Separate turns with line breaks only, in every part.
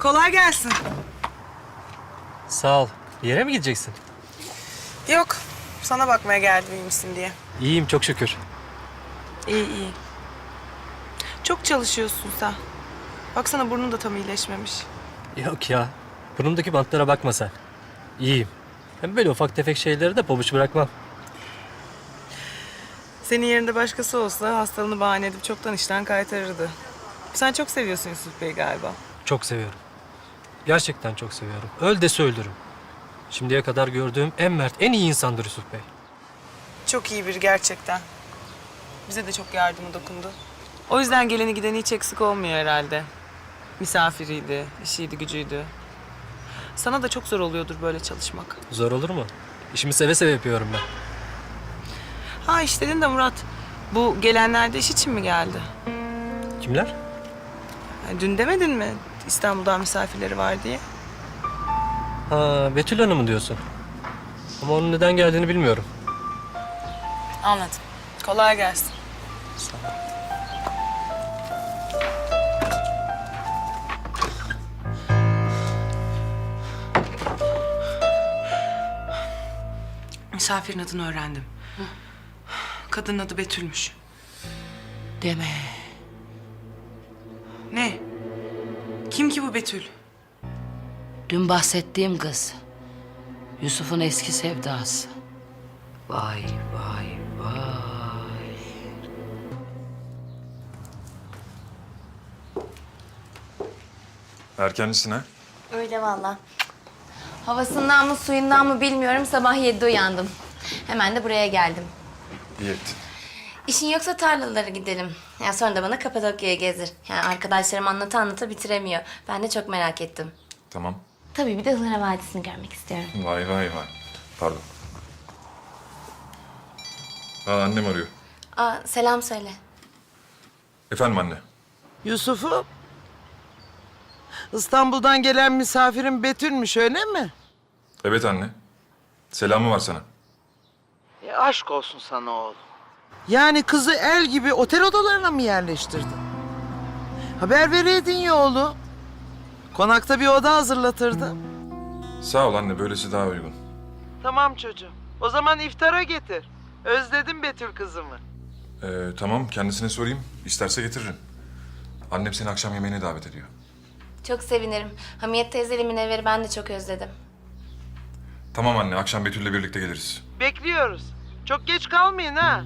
Kolay gelsin.
Sağ ol. Bir yere mi gideceksin?
Yok, sana bakmaya geldim iyi misin diye.
İyiyim çok şükür.
İyi iyi. Çok çalışıyorsun sen. Baksana burnun da tam iyileşmemiş.
Yok ya. Burnumdaki bantlara bakma sen. İyiyim. Hem böyle ufak tefek şeyleri de pabuç bırakmam.
Senin yerinde başkası olsa hastalığını bahane edip çoktan işten kaytarırdı. Sen çok seviyorsun Yusuf Bey galiba.
Çok seviyorum. Gerçekten çok seviyorum. Öl de söylürüm. Şimdiye kadar gördüğüm en mert, en iyi insandır Yusuf Bey.
Çok iyi biri gerçekten. Bize de çok yardımı dokundu. O yüzden geleni gideni hiç eksik olmuyor herhalde. Misafiriydi, işiydi, gücüydü. Sana da çok zor oluyordur böyle çalışmak.
Zor olur mu? İşimi seve seve yapıyorum ben.
Ha iş dedin de Murat. Bu gelenler de iş için mi geldi?
Kimler?
Ha, dün demedin mi İstanbul'dan misafirleri var diye?
Ha, Betül Hanım'ı diyorsun. Ama onun neden geldiğini bilmiyorum.
Anladım. Kolay gelsin. Misafirin adını öğrendim. Kadının adı Betül'müş.
Deme.
Ne? Kim ki bu Betül?
Dün bahsettiğim kız. Yusuf'un eski sevdası. Vay vay vay.
Erkencisin ha?
Öyle valla. Havasından mı suyundan mı bilmiyorum sabah 7'de uyandım. Hemen de buraya geldim.
İyi ettin.
İşin yoksa tarlalara gidelim. Ya sonra da bana Kapadokya'ya gezdir. Yani arkadaşlarım anlata anlata bitiremiyor. Ben de çok merak ettim.
Tamam.
Tabii bir de Ihlara Vadisi'ni görmek istiyorum.
Vay vay vay. Pardon. Aa, annem arıyor.
Aa, selam söyle.
Efendim anne.
Yusuf'um. İstanbul'dan gelen misafirin Betül'müş öyle mi?
Evet anne. Selamı var sana.
E, aşk olsun sana oğlum. Yani kızı el gibi otel odalarına mı yerleştirdin? Haber vereydin ya oğlum. Konakta bir oda hazırlatırdın.
Sağ ol anne. Böylesi daha uygun.
Tamam çocuğum. O zaman iftara getir. Özledim Betül kızımı.
Ee, tamam kendisine sorayım. İsterse getiririm. Annem seni akşam yemeğine davet ediyor.
Çok sevinirim. Hamiyet teyzeyle Münevver'i ben de çok özledim.
Tamam anne. Akşam Betül'le birlikte geliriz.
Bekliyoruz. Çok geç kalmayın ha.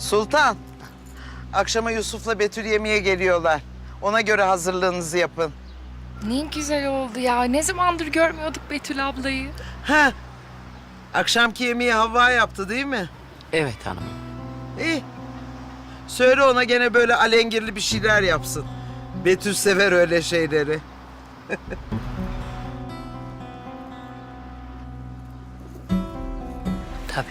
Sultan. Akşama Yusuf'la Betül yemeğe geliyorlar. Ona göre hazırlığınızı yapın.
Ne güzel oldu ya. Ne zamandır görmüyorduk Betül ablayı.
Ha. Akşamki yemeği Havva yaptı değil mi?
Evet hanım.
İyi. Söyle ona gene böyle alengirli bir şeyler yapsın. Betül sever öyle şeyleri.
Tabii.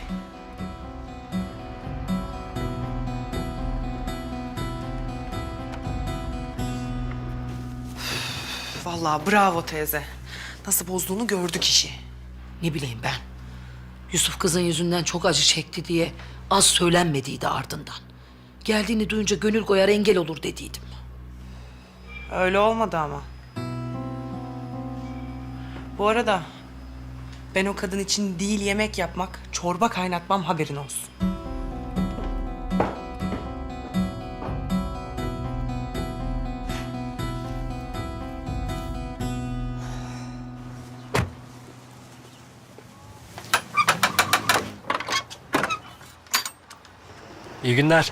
Vallahi bravo teyze. Nasıl bozduğunu gördük işi.
Ne bileyim ben. Yusuf kızın yüzünden çok acı çekti diye az söylenmediydi ardından. Geldiğini duyunca gönül koyar engel olur dediydim.
Öyle olmadı ama. Bu arada ben o kadın için değil yemek yapmak, çorba kaynatmam haberin olsun.
Günler.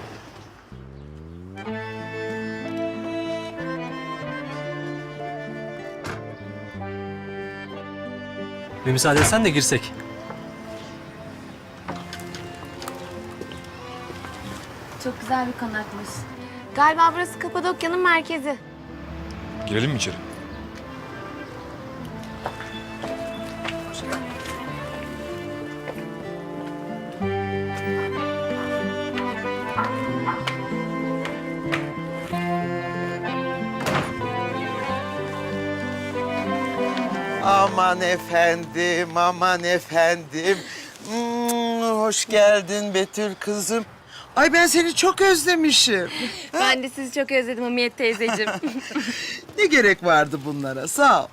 Bir müsaade etsen de girsek.
Çok güzel bir konakmış. Galiba burası Kapadokya'nın merkezi.
Girelim mi içeri?
Efendim, aman efendim. Hmm, hoş geldin Betül kızım. Ay ben seni çok özlemişim.
Ben de sizi çok özledim Hamiyet teyzeciğim.
Ne gerek vardı bunlara? Sağ ol.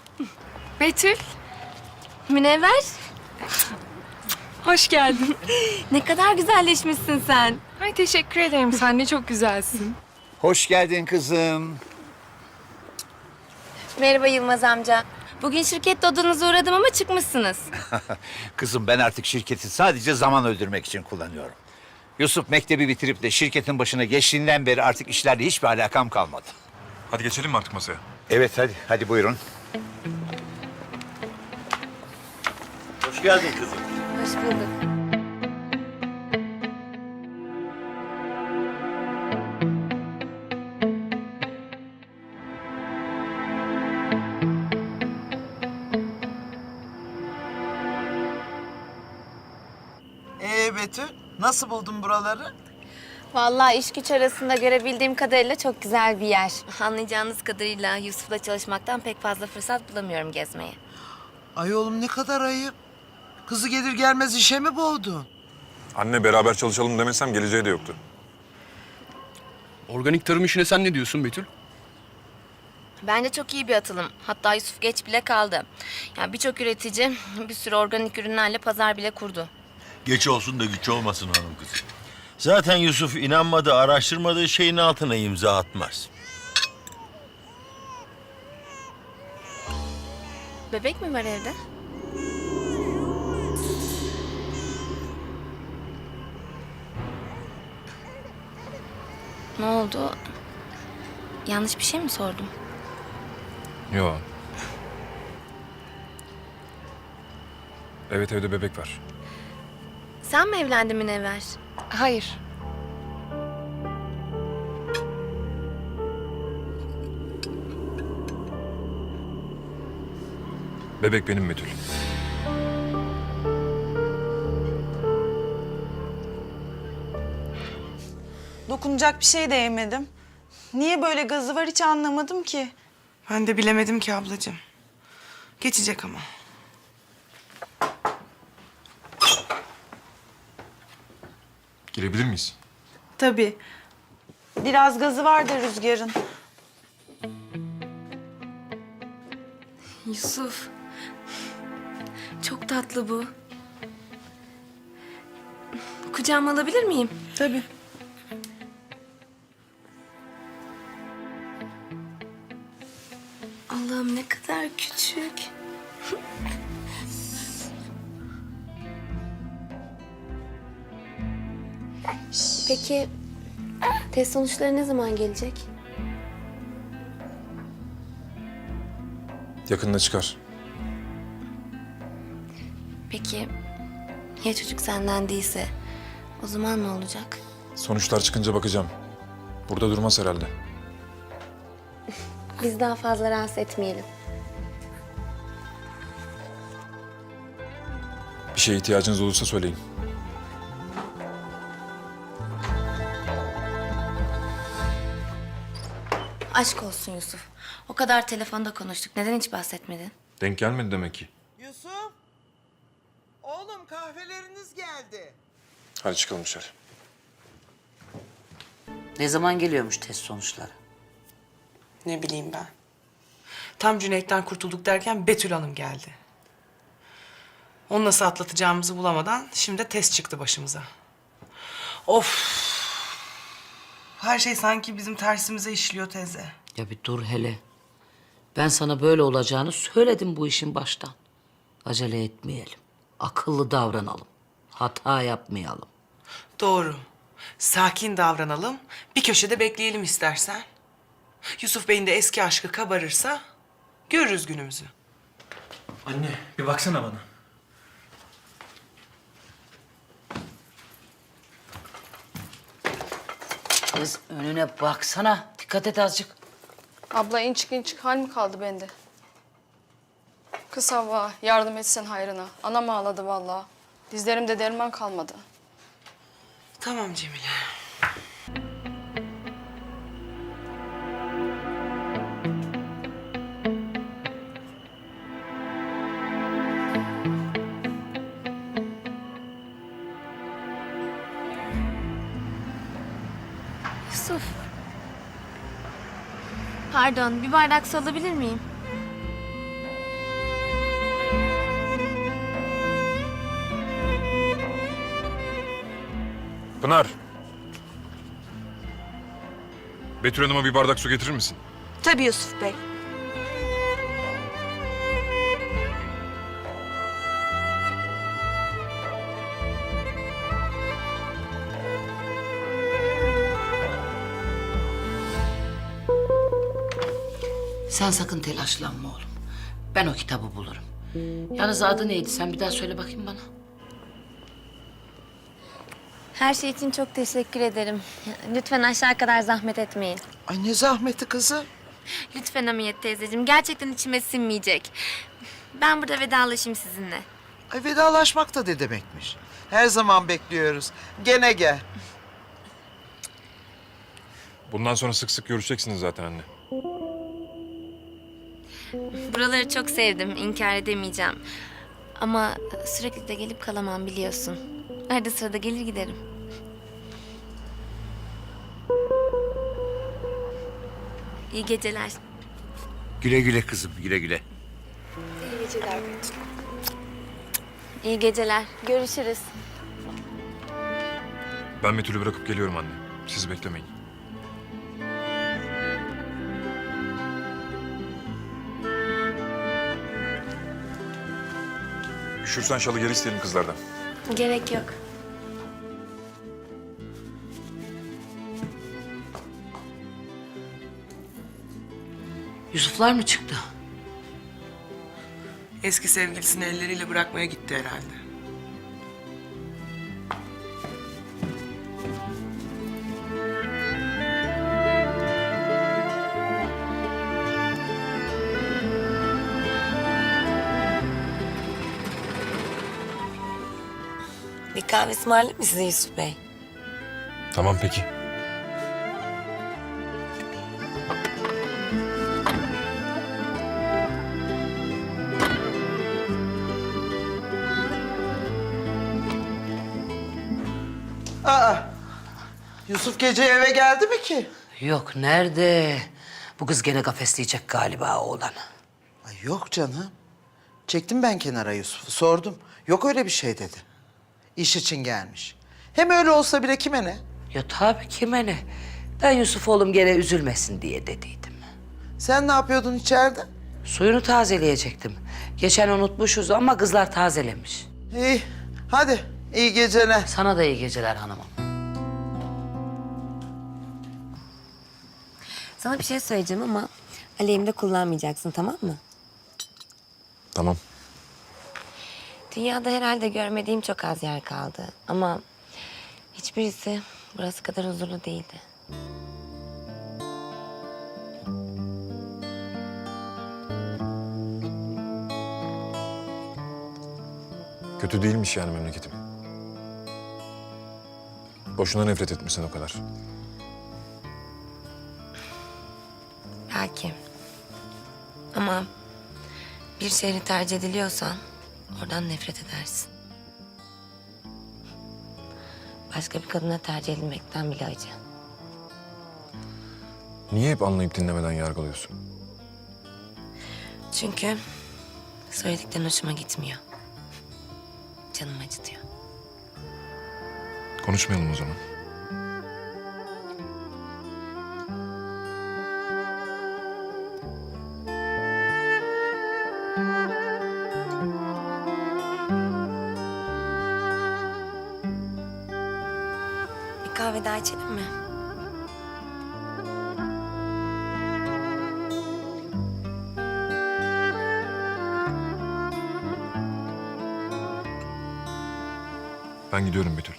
Betül,
Münevver,
hoş geldin.
ne kadar güzelleşmişsin sen.
Ay teşekkür ederim. Sen de çok güzelsin.
Hoş geldin kızım.
Merhaba Yılmaz amca. Bugün şirkette odanıza uğradım ama çıkmışsınız.
Kızım ben artık şirketi sadece zaman öldürmek için kullanıyorum. Yusuf mektebi bitirip de şirketin başına geçtiğinden beri artık işlerle hiçbir alakam kalmadı.
Hadi geçelim mi artık masaya?
Evet hadi, hadi buyurun. Hoş geldin kızım.
Hoş bulduk.
Nasıl buldun buraları?
Vallahi iş güç arasında görebildiğim kadarıyla çok güzel bir yer. Anlayacağınız kadarıyla Yusuf'la çalışmaktan pek fazla fırsat bulamıyorum gezmeye.
Ay oğlum ne kadar ayıp. Kızı gelir gelmez işe mi boğdun?
Anne beraber çalışalım demesem geleceği de yoktu.
Organik tarım işine sen ne diyorsun Betül?
Bence çok iyi bir atılım. Hatta Yusuf geç bile kaldı. Yani birçok üretici bir sürü organik ürünlerle pazar bile kurdu.
Geç olsun da güç olmasın hanım kızım. Zaten Yusuf inanmadığı, araştırmadığı şeyin altına imza atmaz.
Bebek mi var evde? Ne oldu? Yanlış bir şey mi sordum?
Yo. Evet evde bebek var.
Sen mi evlendin Münevver?
Hayır.
Bebek benim Betül.
Dokunacak bir şey de yemedim. Niye böyle gazı var hiç anlamadım ki.
Ben de bilemedim ki ablacığım. Geçecek ama.
Girebilir miyiz?
Tabii. Biraz gazı var da rüzgarın.
Yusuf. Çok tatlı bu. Kucağıma alabilir miyim?
Tabii.
Allah'ım ne kadar küçük. Peki test sonuçları ne zaman gelecek?
Yakında çıkar.
Peki ya çocuk senden değilse o zaman ne olacak?
Sonuçlar çıkınca bakacağım. Burada durmaz herhalde.
Biz daha fazla rahatsız etmeyelim.
Bir şeye ihtiyacınız olursa söyleyin.
Aşk olsun Yusuf. O kadar telefonda konuştuk. Neden hiç bahsetmedin?
Denk gelmedi demek ki.
Yusuf. Oğlum kahveleriniz geldi.
Hadi çıkalım dışarı.
Ne zaman geliyormuş test sonuçları?
Ne bileyim ben. Tam Cüneyt'ten kurtulduk derken Betül Hanım geldi. Onu nasıl atlatacağımızı bulamadan şimdi de test çıktı başımıza. Of! Her şey sanki bizim tersimize işliyor teyze.
Ya bir dur hele. Ben sana böyle olacağını söyledim bu işin baştan. Acele etmeyelim. Akıllı davranalım. Hata yapmayalım.
Doğru. Sakin davranalım. Bir köşede bekleyelim istersen. Yusuf Bey'in de eski aşkı kabarırsa görürüz günümüzü.
Anne bir baksana bana.
Kız önüne baksana. Dikkat et azıcık.
Abla inçik inçik hal mi kaldı bende? Kız Havva yardım etsen hayrına. Anam ağladı vallahi. Dizlerimde derman kalmadı.
Tamam Cemile.
Pardon, bir bardak su alabilir miyim?
Pınar. Betül Hanım'a bir bardak su getirir misin?
Tabii Yusuf Bey.
Sen sakın telaşlanma oğlum. Ben o kitabı bulurum. Yalnız adı neydi? Sen bir daha söyle bakayım bana.
Her şey için çok teşekkür ederim. Lütfen aşağı kadar zahmet etmeyin.
Ay ne zahmeti kızı.
Lütfen Hamiyet teyzeciğim, gerçekten içime sinmeyecek. Ben burada vedalaşayım sizinle.
Ay vedalaşmak da ne demekmiş. Her zaman bekliyoruz. Gene gel.
Bundan sonra sık sık görüşeceksiniz zaten anne.
Buraları çok sevdim, inkar edemeyeceğim. Ama sürekli de gelip kalamam biliyorsun. Arada sırada gelir giderim. İyi geceler.
Güle güle kızım, güle güle.
İyi geceler. Görüşürüz.
Ben Betül'ü bırakıp geliyorum anne. Sizi beklemeyin. Üşürsen şalı geri isteyelim kızlardan.
Gerek yok.
Yusuflar mı çıktı?
Eski sevgilisini elleriyle bırakmaya gitti herhalde.
Kahve ısmarlayayım mı size Yusuf Bey?
Tamam peki.
Aa, Yusuf gece eve geldi mi ki?
Yok nerede? Bu kız gene kafesleyecek galiba oğlanı.
Ay yok canım. Çektim ben kenara Yusuf'u, sordum. Yok öyle bir şey dedi. İş için gelmiş. Hem öyle olsa bile kime ne?
Ya tabii kime ne? Ben Yusuf oğlum gene üzülmesin diye dediydim.
Sen ne yapıyordun içeride?
Suyunu tazeleyecektim. Geçen unutmuşuz ama kızlar tazelemiş.
İyi, hadi iyi geceler.
Sana da iyi geceler hanımım.
Sana bir şey söyleyeceğim ama aleyhimde kullanmayacaksın tamam mı?
Tamam.
Dünyada herhalde görmediğim çok az yer kaldı. Ama hiçbirisi burası kadar huzurlu değildi.
Kötü değilmiş yani memleketim. Boşuna nefret etmişsin o kadar.
Belki. Ama bir şehri tercih ediliyorsan oradan nefret edersin. Başka bir kadına tercih edilmekten bile acı.
Niye hep anlayıp dinlemeden yargılıyorsun?
Çünkü söylediklerin hoşuma gitmiyor. Canım acıtıyor.
Konuşmayalım o zaman. Ben gidiyorum Betül.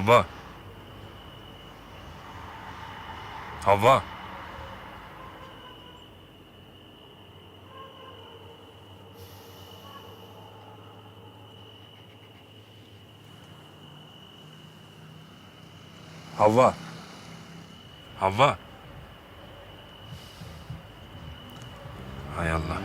Havva. Havva. Havva. Havva. Hay Allah.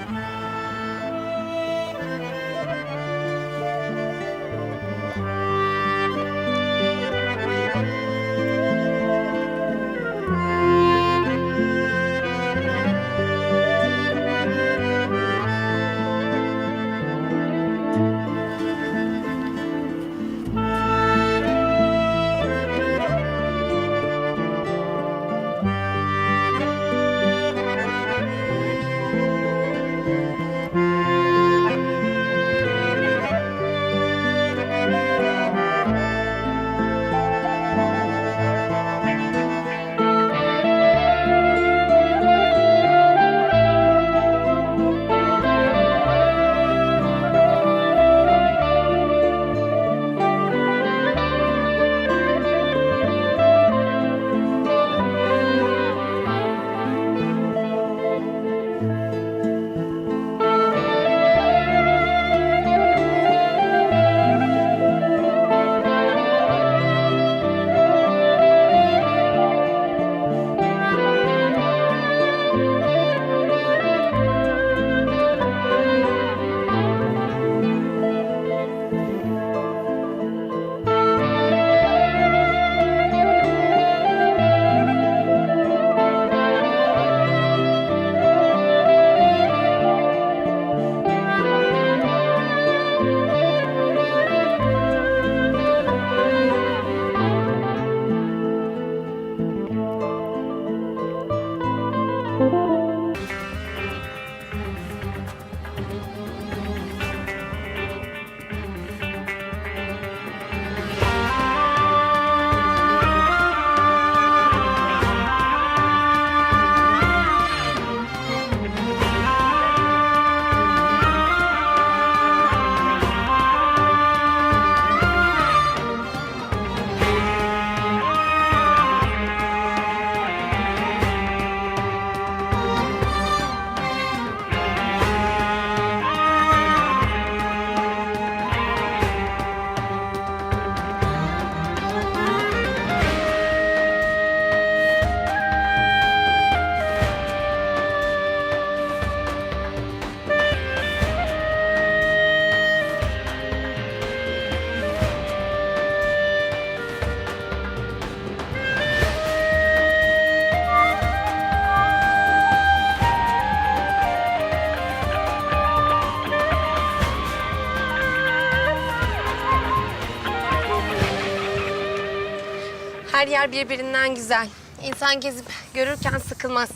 Her yer birbirinden güzel. İnsan gezip görürken sıkılmaz.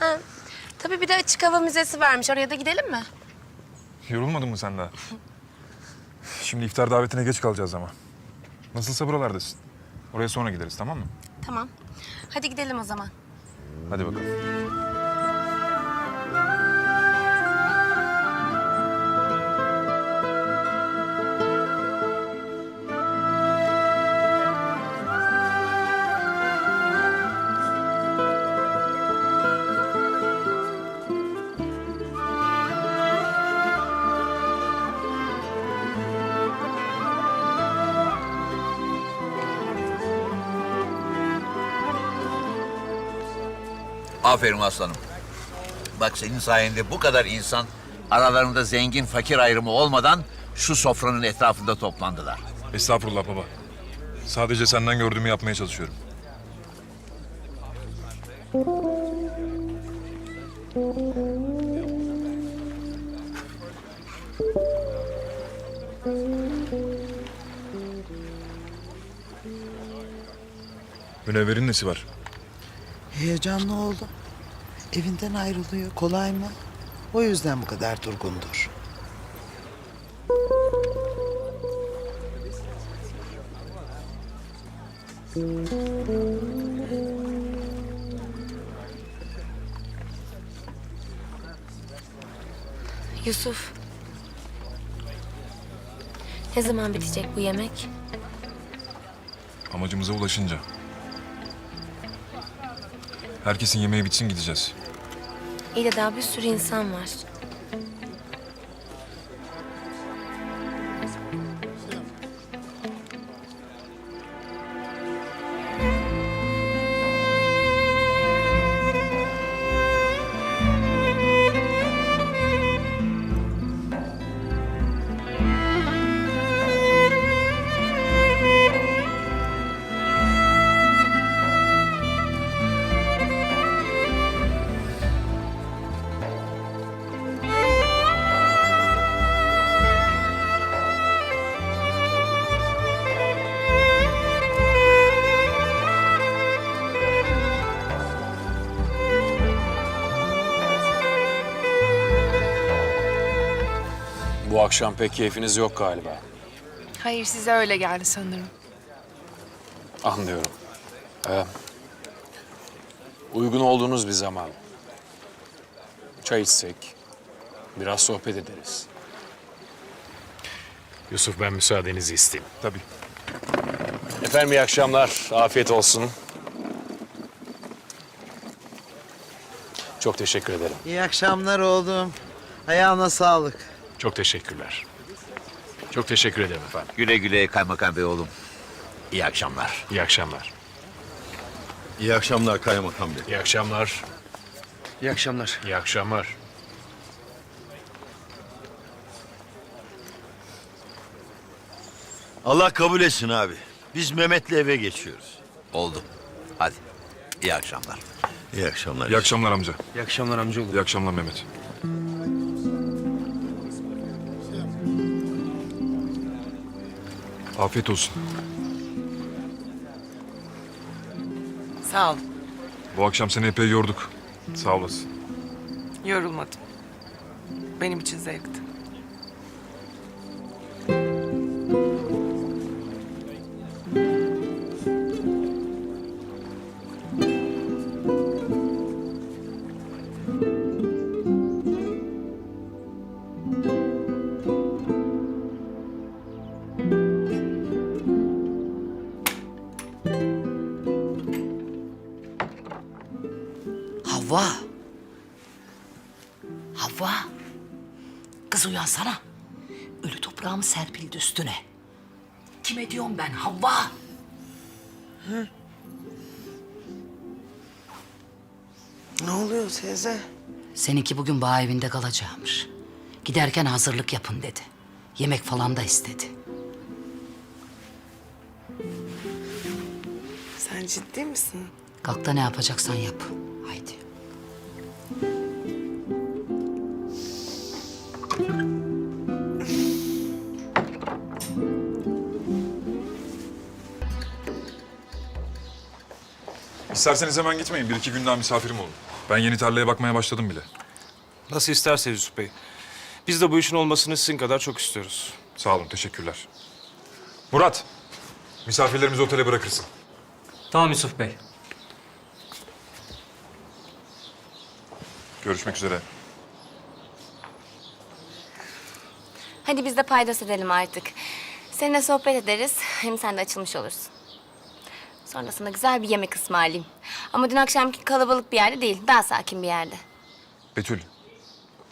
Ha, tabii bir de açık hava müzesi varmış. Oraya da gidelim mi?
Yorulmadın mı sen daha? Şimdi iftar davetine geç kalacağız ama. Nasılsa buralardasın. Oraya sonra gideriz tamam mı?
Tamam. Hadi gidelim o zaman.
Hadi bakalım.
Aferin aslanım. Bak senin sayende bu kadar insan aralarında zengin fakir ayrımı olmadan şu sofranın etrafında toplandılar.
Estağfurullah baba. Sadece senden gördüğümü yapmaya çalışıyorum. Münevver'in nesi var?
Heyecanlı oğlum. Evinden ayrılıyor. Kolay mı? O yüzden bu kadar durgundur.
Yusuf.
Ne zaman bitecek bu yemek?
Amacımıza ulaşınca. Herkesin yemeği bitsin gideceğiz.
İyi de daha bir sürü insan var.
Bu akşam pek keyfiniz yok galiba.
Hayır size öyle geldi sanırım.
Anlıyorum. Ee, uygun olduğunuz bir zaman. Çay içsek, biraz sohbet ederiz. Yusuf ben müsaadenizi isteyeyim.
Tabii.
Efendim iyi akşamlar, afiyet olsun. Çok teşekkür ederim.
İyi akşamlar oğlum. Ayağına sağlık.
Çok teşekkürler. Çok teşekkür ederim efendim.
Güle güle kaymakam bey oğlum. İyi akşamlar.
İyi akşamlar.
İyi akşamlar kaymakam bey.
İyi akşamlar. İyi akşamlar. İyi akşamlar.
Allah kabul etsin abi. Biz Mehmet'le eve geçiyoruz.
Oldu. Hadi. İyi akşamlar.
İyi akşamlar.
İyi akşamlar amca.
İyi akşamlar amcaoğlu.
İyi akşamlar Mehmet. Afiyet olsun.
Sağ ol.
Bu akşam seni epey yorduk. Sağ olasın.
Yorulmadım. Benim için zevkti.
Havva. Havva. Kız uyansana. Ölü toprağımı serpildi üstüne. Kime diyorum ben Havva?
Ne oluyor teyze?
Seninki bugün bağ evinde kalacakmış. Giderken hazırlık yapın dedi. Yemek falan da istedi.
Sen ciddi misin?
Kalk da ne yapacaksan yap. Haydi.
İsterseniz hemen gitmeyin. Bir iki gün daha misafirim olun. Ben yeni tarlaya bakmaya başladım bile.
Nasıl isterseniz Yusuf Bey. Biz de bu işin olmasını sizin kadar çok istiyoruz.
Sağ olun, teşekkürler. Murat, misafirlerimizi otele bırakırsın.
Tamam Yusuf Bey.
Görüşmek üzere.
Hadi biz de paydos edelim artık. Seninle sohbet ederiz. Hem sen de açılmış olursun. Sonrasında güzel bir yemek ısmarlayayım. Ama dün akşamki kalabalık bir yerde değil. Daha sakin bir yerde.
Betül,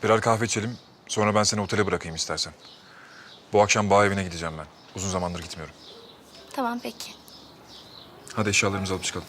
birer kahve içelim. Sonra ben seni otele bırakayım istersen. Bu akşam bağ evine gideceğim ben. Uzun zamandır gitmiyorum.
Tamam peki.
Hadi eşyalarımızı alıp çıkalım.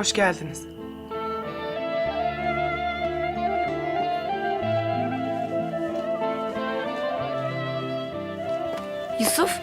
Hoş geldiniz.
Yusuf,